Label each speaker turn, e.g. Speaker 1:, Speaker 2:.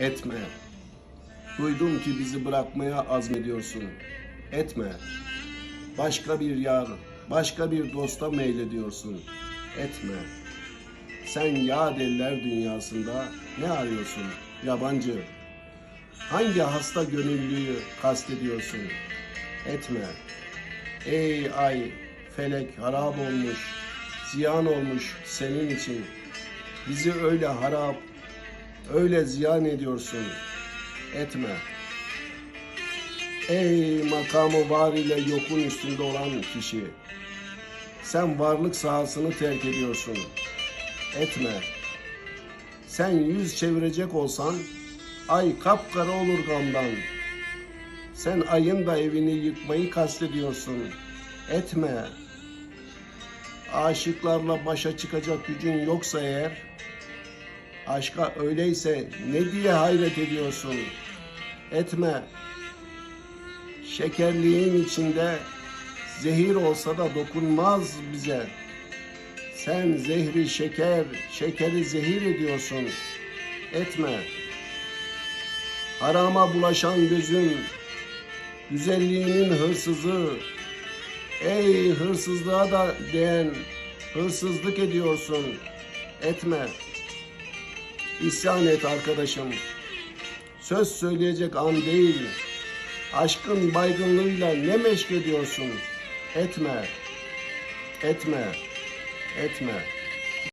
Speaker 1: Etme. Duydum ki bizi bırakmaya azmediyorsun. Etme. Başka bir yar, başka bir dosta meylediyorsun. Etme. Sen ya deliler dünyasında ne arıyorsun? Yabancı. Hangi hasta gönüllüyü kastediyorsun? Etme. Ey ay, felek harap olmuş, ziyan olmuş senin için. Bizi öyle harap, öyle ziyan ediyorsun. Etme. Ey makamı var ile yokun üstünde olan kişi. Sen varlık sahasını terk ediyorsun. Etme. Sen yüz çevirecek olsan ay kapkara olur gamdan. Sen ayın da evini yıkmayı kastediyorsun. Etme. Aşıklarla başa çıkacak gücün yoksa eğer, aşka öyleyse ne diye hayret ediyorsun? Etme. Şekerliğin içinde zehir olsa da dokunmaz bize. Sen zehri şeker, şekeri zehir ediyorsun. Etme. Harama bulaşan gözün, güzelliğinin hırsızı, ey hırsızlığa da değen, hırsızlık ediyorsun. Etme. İsyan et arkadaşım. Söz söyleyecek an değil. Aşkın baygınlığıyla ne meşk ediyorsun? Etme. Etme. Etme.